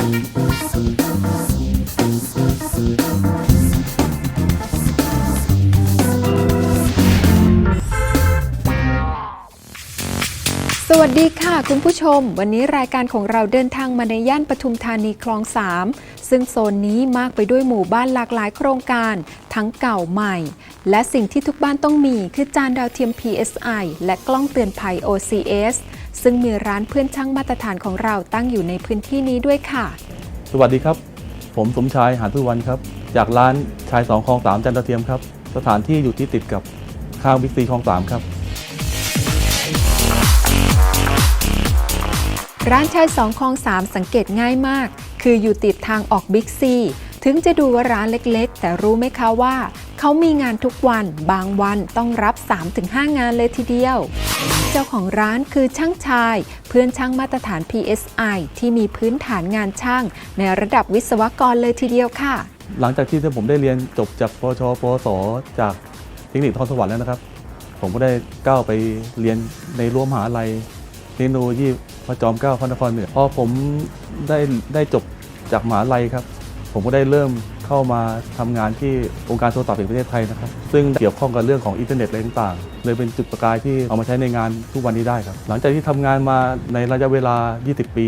สวัสดีค่ะคุณผู้ชม วันนี้รายการของเราเดินทางมาในย่านปทุมธานีคลอง 3 ซึ่งโซนนี้มากไปด้วยหมู่บ้านหลากหลายโครงการ ทั้งเก่าใหม่ และสิ่งที่ทุกบ้านต้องมีคือจานดาวเทียม PSI และกล้องเตือนภัย OCS ซึ่งมีร้านเพื่อนช่างมาตรฐานของเราตั้งอยู่ในพื้นที่นี้ด้วยค่ะ สวัสดีครับ ผมสมชายหานทุวันครับ จากร้านชายสองคลองสามจันทร์เทียมครับ สถานที่อยู่ที่ติดกับข้างบิ๊กซีคลองสามครับ ร้านชายสองคลองสามสังเกตง่ายมาก คืออยู่ติดทางออกบิ๊กซีถึงจะดูว่าร้านเล็กๆ แต่รู้ไหมคะว่า เขามีงานทุกวันบางวันต้องรับ 3-5 งานเลยทีเดียว เจ้าของร้านคือช่างชาย เพื่อนช่างมาตรฐาน PSI ที่มีพื้นฐานงานช่าง ในระดับวิศวกรเลยทีเดียวค่ะ หลังจากที่ผมได้เรียนจบจากปชปสจากเทคนิคนครสวรรค์แล้วนะครับ ผมก็ได้ก้าวไปเรียนในรั้วมหาลัย ทคโนโลยีพระจอมเกล้าพระนครเหนือพอผมได้ได้จบจากมหาลัยครับ ผมก็ได้เริ่มเข้ามาทำงานที่องค์การโทรศัพท์แห่งประเทศไทยนะครับ ซึ่งเกี่ยวข้องกับเรื่องของอินเทอร์เน็ตอะไรต่างๆ เลยเป็นจุดประกายที่เอามาใช้ในงานทุกวันนี้ได้ครับ หลังจากที่ทำงานมาในระยะเวลา 20 ปี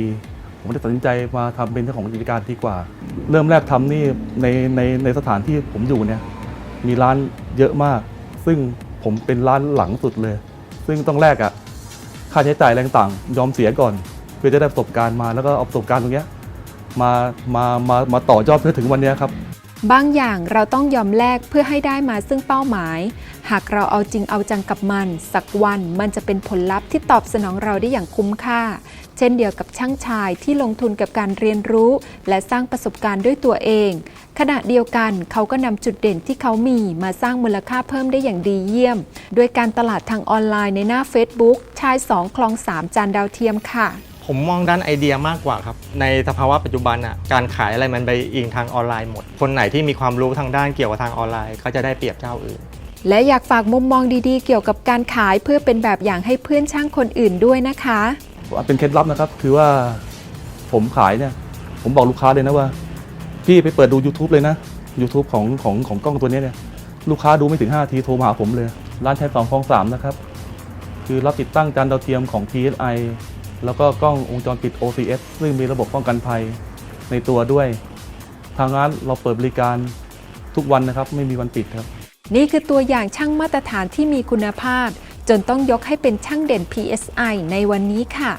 ผมได้ตัดสินใจมาทำเป็นเจ้าของกิจการดีกว่า เริ่มแรกทำนี่ในในในสถานที่ผมอยู่เนี่ยมีร้านเยอะมาก ซึ่งผมเป็นร้านหลังสุดเลย ซึ่งต้องแลกอะ ค่าใช้จ่ายแรงต่างยอมเสียก่อน เพื่อจะได้ประสบการณ์มาแล้วก็เอาประสบการณ์ตรงเนี้ยมามามามาต่อยอดเพื่อถึงวันเนี้ยครับ บางอย่างเราต้องยอมแลกเพื่อให้ได้มาซึ่งเป้าหมาย หากเราเอาจริงเอาจังกับมัน สักวันมันจะเป็นผลลัพธ์ที่ตอบสนองเราได้อย่างคุ้มค่า เช่นเดียวกับช่างชายที่ลงทุนกับการเรียนรู้ และสร้างประสบการณ์ด้วยตัวเอง ขณะเดียวกันเขาก็นำจุดเด่นที่เขามีมาสร้างมูลค่าเพิ่มได้อย่างดีเยี่ยม ด้วยการตลาดทางออนไลน์ในหน้า Facebook ชาย 2 คลอง 3 จานดาวเทียมค่ะ ผมมองด้านไอเดียมากกว่าครับ ในสภาวะปัจจุบันอะการขายอะไรมันไปอิงทางออนไลน์หมด คนไหนที่มีความรู้ทางด้านเกี่ยวกับทางออนไลน์ก็จะได้เปรียบเจ้าอื่น และอยากฝากมุมมองดีๆ เกี่ยวกับการขายเพื่อเป็นแบบอย่างให้เพื่อนช่างคนอื่นด้วยนะคะ เป็นเคล็ดลับนะครับคือว่าผมขายเนี่ยผมบอกลูกค้าเลยนะว่า พี่ไปเปิดดู YouTube เลยนะ YouTube ของของของกล้องตัวเนี้ยเนี่ยลูกค้าดูไม่ถึง 5 ทีโทรมาหาผมเลย ร้านใช้สองคลองสามนะครับ คือรับติดตั้งจานดาวเทียมของ PSI แล้วก็กล้องวงจรปิด OCS ซึ่งมีระบบป้องกันภัยในตัวด้วย ทางร้านเราเปิดบริการทุกวันนะครับ ไม่มีวันปิดครับ นี่คือตัวอย่างช่างมาตรฐานที่มีคุณภาพ จนต้องยกให้เป็นช่างเด่น PSI ในวันนี้ค่ะ